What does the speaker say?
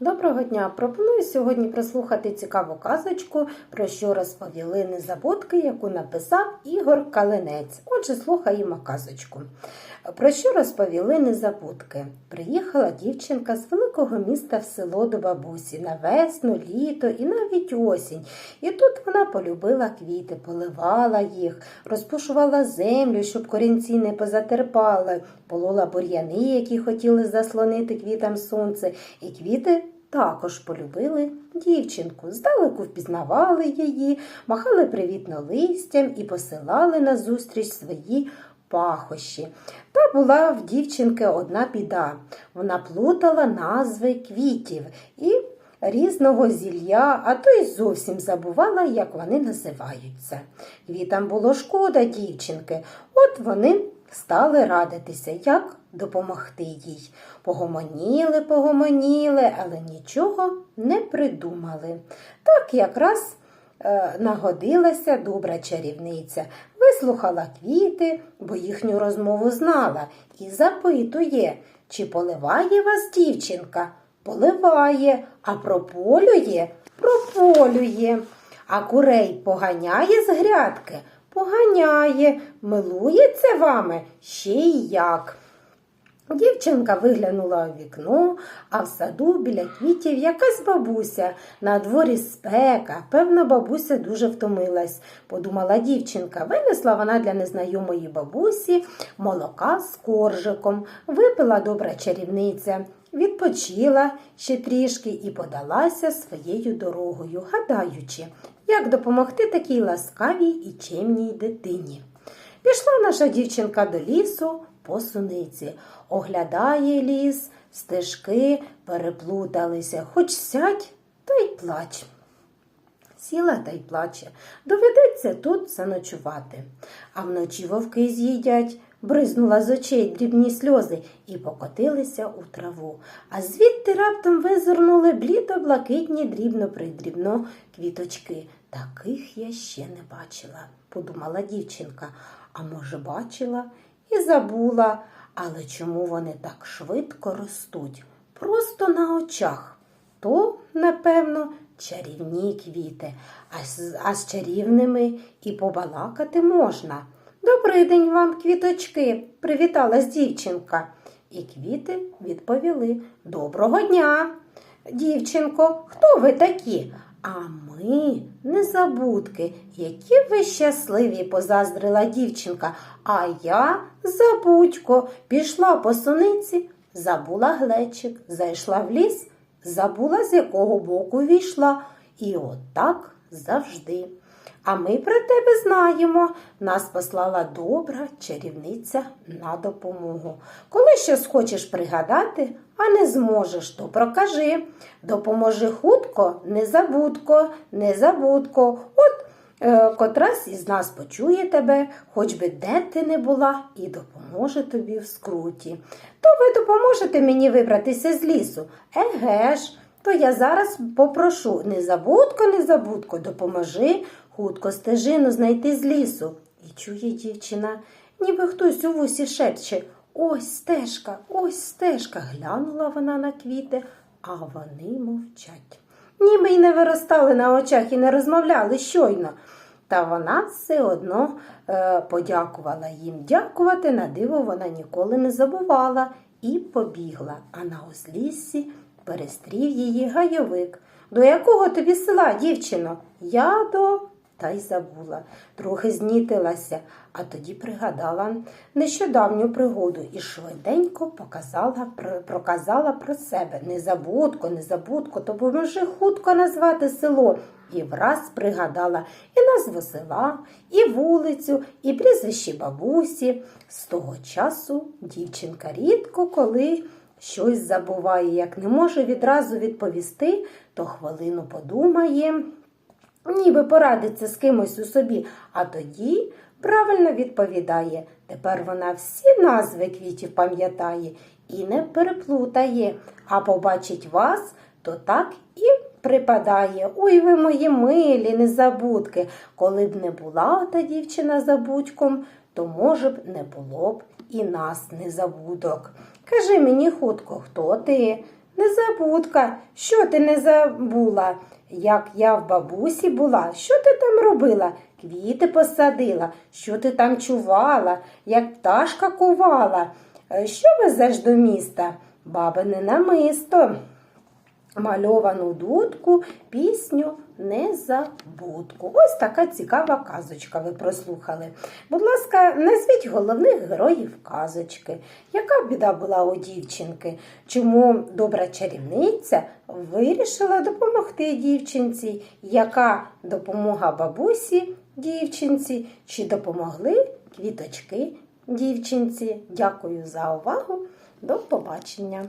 Доброго дня! Пропоную сьогодні прослухати цікаву казочку, про що розповіли незабудки, яку написав Ігор Калинець. Отже, слухаємо казочку. Про що розповіли незабудки? Приїхала дівчинка з великого міста в село до бабусі на весну, літо і навіть осінь. І тут вона полюбила квіти, поливала їх, розпушувала землю, щоб корінці не позатерпали, полола бур'яни, які хотіли заслонити квітам сонце, і квіти також полюбили дівчинку. Здалеку впізнавали її, махали привітно листям і посилали назустріч свої пахощі. Та була в дівчинки одна біда. Вона плутала назви квітів і різного зілля, а то й зовсім забувала, як вони називаються. Квітам було шкода дівчинки, от вони стали радитися, як допомогти їй. Погомоніли, погомоніли, але нічого не придумали. Так якраз е, нагодилася добра чарівниця, вислухала квіти, бо їхню розмову знала, і запитує, чи поливає вас дівчинка? Поливає, а прополює, прополює. А курей поганяє з грядки, поганяє, милується вами ще й як. Дівчинка виглянула у вікно, а в саду біля квітів якась бабуся. На дворі спека. Певно, бабуся дуже втомилась, подумала дівчинка. Винесла вона для незнайомої бабусі молока з коржиком, випила добра чарівниця, відпочила ще трішки і подалася своєю дорогою, гадаючи, як допомогти такій ласкавій і чемній дитині. Пішла наша дівчинка до лісу по суниці, оглядає ліс, стежки переплуталися, хоч сядь та й плач. Сіла та й плаче. Доведеться тут заночувати. А вночі вовки з'їдять, бризнула з очей дрібні сльози і покотилися у траву. А звідти раптом визирнули блідо-блакитні дрібно-придрібно квіточки. Таких я ще не бачила, подумала дівчинка. А може, бачила і забула. Але чому вони так швидко ростуть? Просто на очах. То, напевно, чарівні квіти, а з, а з чарівними і побалакати можна. Добрий день вам, квіточки, привіталась дівчинка. І квіти відповіли Доброго дня. Дівчинко, хто ви такі? А ми незабудки, які ви щасливі, позаздрила дівчинка. А я забудько, пішла по суниці, забула глечик, зайшла в ліс, забула, з якого боку війшла. І отак завжди. А ми про тебе знаємо. Нас послала добра чарівниця на допомогу. Коли щось хочеш пригадати, а не зможеш, то прокажи. Допоможи хутко, незабудко, незабудко. От е, котрась із нас почує тебе, хоч би де ти не була, і допоможе тобі в скруті. То ви допоможете мені вибратися з лісу? Еге ж. То я зараз попрошу незабудко, незабудко, допоможи хутко стежину знайти з лісу. І чує дівчина, ніби хтось у вусі шепче. Ось стежка, ось стежка. Глянула вона на квіти, а вони мовчать. Ніби й не виростали на очах і не розмовляли щойно. Та вона все одно е, подякувала їм. Дякувати на диво вона ніколи не забувала і побігла. А на узліссі перестрів її гайовик. До якого тобі села, дівчино? Я до. Та й забула. Трохи знітилася, а тоді пригадала нещодавню пригоду і швиденько показала, проказала про себе. Незабудко, незабудко, то поможи хутко назвати село. І враз пригадала і назву села, і вулицю, і прізвище бабусі. З того часу дівчинка рідко коли щось забуває, як не може відразу відповісти, то хвилину подумає, ніби порадиться з кимось у собі, а тоді правильно відповідає. Тепер вона всі назви квітів пам'ятає і не переплутає, а побачить вас, то так і припадає. Ой, ви мої милі, незабудки. Коли б не була та дівчина забудьком, то, може б, не було б і нас незабудок. Кажи мені хутко, хто ти? Незабудка, що ти не забула? Як я в бабусі була, що ти там робила? Квіти посадила, що ти там чувала, як пташка кувала. Е, Що везеш до міста? Бабине намисто. Мальовану дудку, пісню незабудку. Ось така цікава казочка ви прослухали. Будь ласка, назвіть головних героїв казочки. Яка біда була у дівчинки? Чому добра чарівниця вирішила допомогти дівчинці? Яка допомога бабусі дівчинці? Чи допомогли квіточки дівчинці? Дякую за увагу. До побачення!